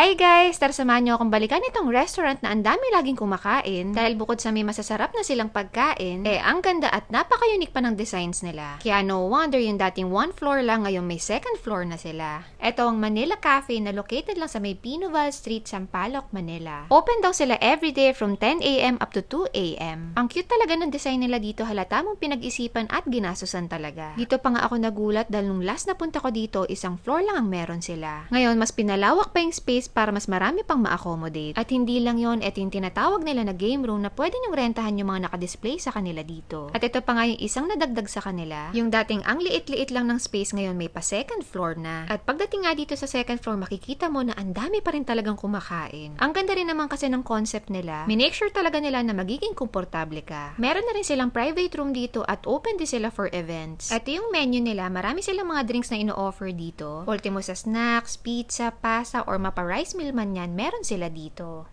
Hi guys! Tara samahan niyo akong balikan itong restaurant na ang dami laging kumakain dahil bukod sa may masasarap na silang pagkain, eh ang ganda at napaka-unique pa ng designs nila. Kaya no wonder yung dating one floor lang ngayon may second floor na sila. Ito ang Manila Cafe na located lang sa may Pinoval Street, Sampaloc, Manila. Open daw sila everyday from 10am up to 2am. Ang cute talaga ng design nila dito halata mong pinag-isipan at ginasusan talaga. Dito pa nga ako nagulat dahil nung last na punta ko dito, isang floor lang ang meron sila. Ngayon, mas pinalawak pa yung space para mas marami pang ma-accommodate. At hindi lang yon ito yung tinatawag nila na game room na pwede nyong rentahan yung mga nakadisplay sa kanila dito. At ito pa nga yung isang nadagdag sa kanila. Yung dating ang liit-liit lang ng space ngayon may pa second floor na. At pagdating nga dito sa second floor, makikita mo na ang dami pa rin talagang kumakain. Ang ganda rin naman kasi ng concept nila. Minake sure talaga nila na magiging komportable ka. Meron na rin silang private room dito at open din sila for events. At yung menu nila, marami silang mga drinks na ino-offer dito. Ultimo sa snacks, pizza, pasta, or mapa-rice meal man yan, meron sila dito.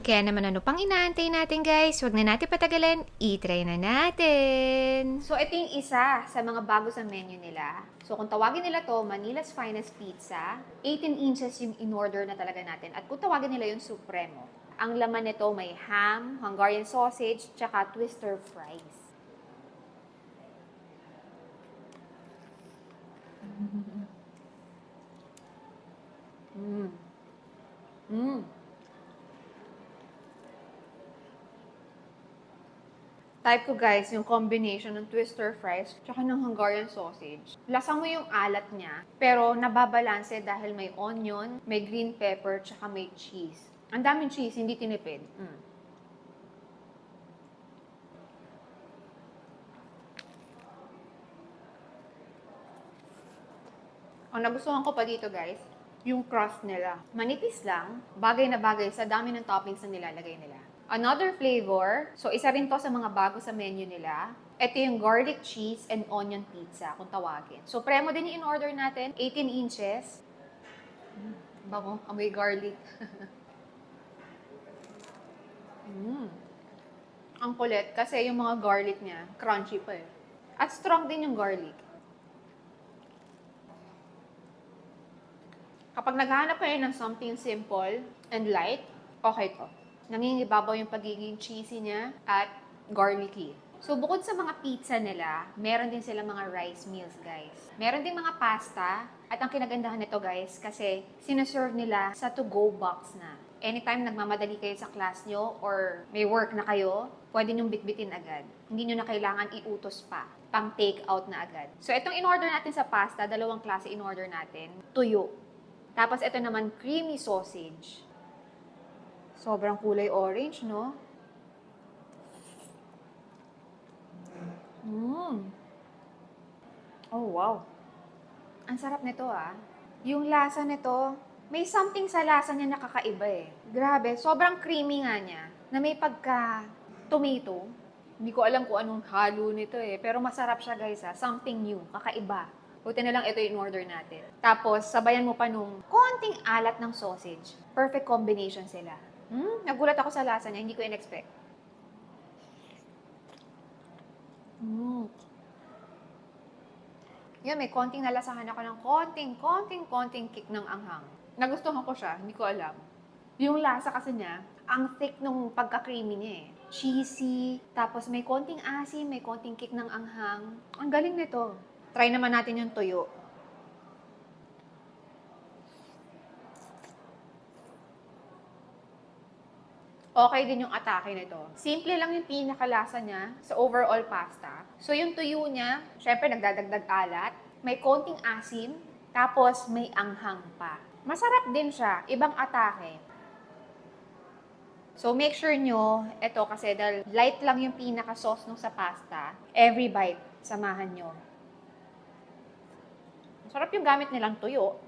Kaya naman ano pang inaantay natin guys? Huwag na natin patagalan, i-try na natin! So ito yung isa sa mga bago sa menu nila. So kung tawagin nila to, Manila's Finest Pizza, 18 inches yung in-order na talaga natin. At kung tawagin nila yung Supremo, ang laman nito may ham, Hungarian sausage, tsaka twister fries. Mm. Mm. Type ko guys, yung combination ng twister fries tsaka ng Hungarian sausage. Lasa mo yung alat niya, pero nababalanse dahil may onion, may green pepper, tsaka may cheese. Ang daming cheese, hindi tinipid. Mm. Ang nagustuhan ko pa dito guys, yung crust nila. Manipis lang, bagay na bagay sa dami ng toppings na nilalagay nila. Another flavor, so isa rin to sa mga bago sa menu nila. Ito yung garlic cheese and onion pizza, kung tawagin. So, premo din yung in-order natin, 18 inches. Mm, bango, amoy garlic. mm. Ang kulit, kasi yung mga garlic niya, crunchy pa eh. At strong din yung garlic. Kapag naghahanap kayo ng something simple and light, okay to. Nangingibabaw yung pagiging cheesy niya at garlicky. So, bukod sa mga pizza nila, meron din sila mga rice meals, guys. Meron din mga pasta. At ang kinagandahan nito, guys, kasi sinaserve nila sa to-go box na. Anytime nagmamadali kayo sa class nyo or may work na kayo, pwede nyong bitbitin agad. Hindi nyo na kailangan iutos pa. Pang take out na agad. So, itong in-order natin sa pasta, dalawang klase in-order natin. Tuyo. Tapos, ito naman, creamy sausage. Sobrang kulay orange, no? Mm. Oh, wow. Ang sarap nito, ah. Yung lasa nito, may something sa lasa niya nakakaiba eh. Grabe, sobrang creamy nga niya. Na may pagka tomato. Hindi ko alam kung anong halo nito eh. Pero masarap siya guys ha. Something new, kakaiba. Buti na lang ito yung order natin. Tapos, sabayan mo pa nung konting alat ng sausage. Perfect combination sila. Hmm, nagulat ako sa lasa niya. Hindi ko in-expect. Mm. Yun, may konting nalasahan ako ng konting, konting, konting kick ng anghang. Nagustuhan ko siya, hindi ko alam. Yung lasa kasi niya, ang thick nung pagka-creamy niya eh. Cheesy, tapos may konting asin, may konting kick ng anghang. Ang galing nito. Try naman natin yung tuyo. Okay din yung atake nito. Simple lang yung pinakalasa niya sa overall pasta. So yung tuyo niya, syempre nagdadagdag alat, may konting asim, tapos may anghang pa. Masarap din siya, ibang atake. So make sure nyo, ito kasi dahil light lang yung pinaka-sauce nung sa pasta, every bite, samahan nyo. Masarap yung gamit nilang tuyo.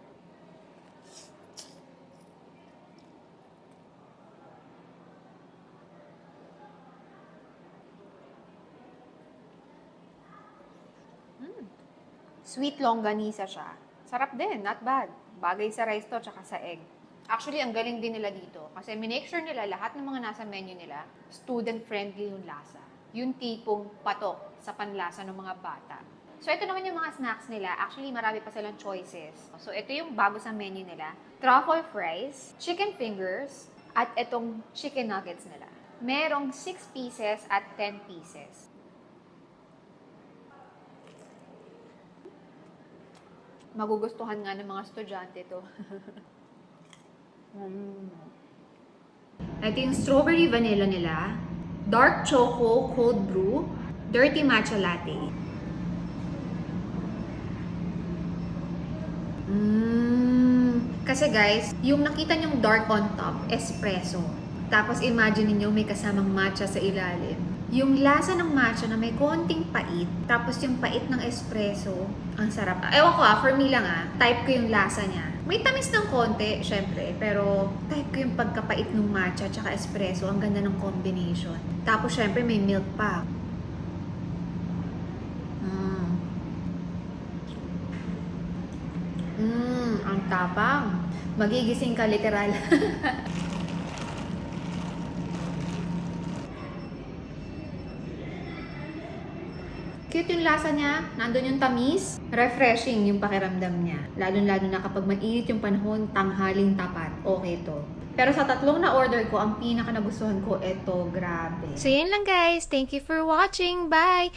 Sweet longganisa siya. Sarap din, not bad. Bagay sa rice to, tsaka sa egg. Actually, ang galing din nila dito. Kasi minake sure nila lahat ng mga nasa menu nila, student-friendly yung lasa. Yung tipong patok sa panlasa ng mga bata. So, ito naman yung mga snacks nila. Actually, marami pa silang choices. So, ito yung bago sa menu nila. Truffle fries, chicken fingers, at itong chicken nuggets nila. Merong 6 pieces at 10 pieces. Magugustuhan nga ng mga estudyante to. mm. Ito yung strawberry vanilla nila, dark choco cold brew, dirty matcha latte. Mm. Kasi guys, yung nakita niyong dark on top, espresso. Tapos imagine niyo may kasamang matcha sa ilalim. Yung lasa ng matcha na may konting pait, tapos yung pait ng espresso, ang sarap. Ewan ko ah, for me lang ah, type ko yung lasa niya. May tamis ng konti, syempre, pero type ko yung pagkapait ng matcha tsaka espresso, ang ganda ng combination. Tapos syempre may milk pa. Mm. Mm, ang tapang. Magigising ka literal. Cute yung lasa niya, nandun yung tamis, refreshing yung pakiramdam niya. Lalo-lalo na kapag mainit yung panahon, tanghaling tapat, okay to. Pero sa tatlong na order ko, ang pinaka nagustuhan ko, ito, grabe. So yun lang guys. Thank you for watching. Bye!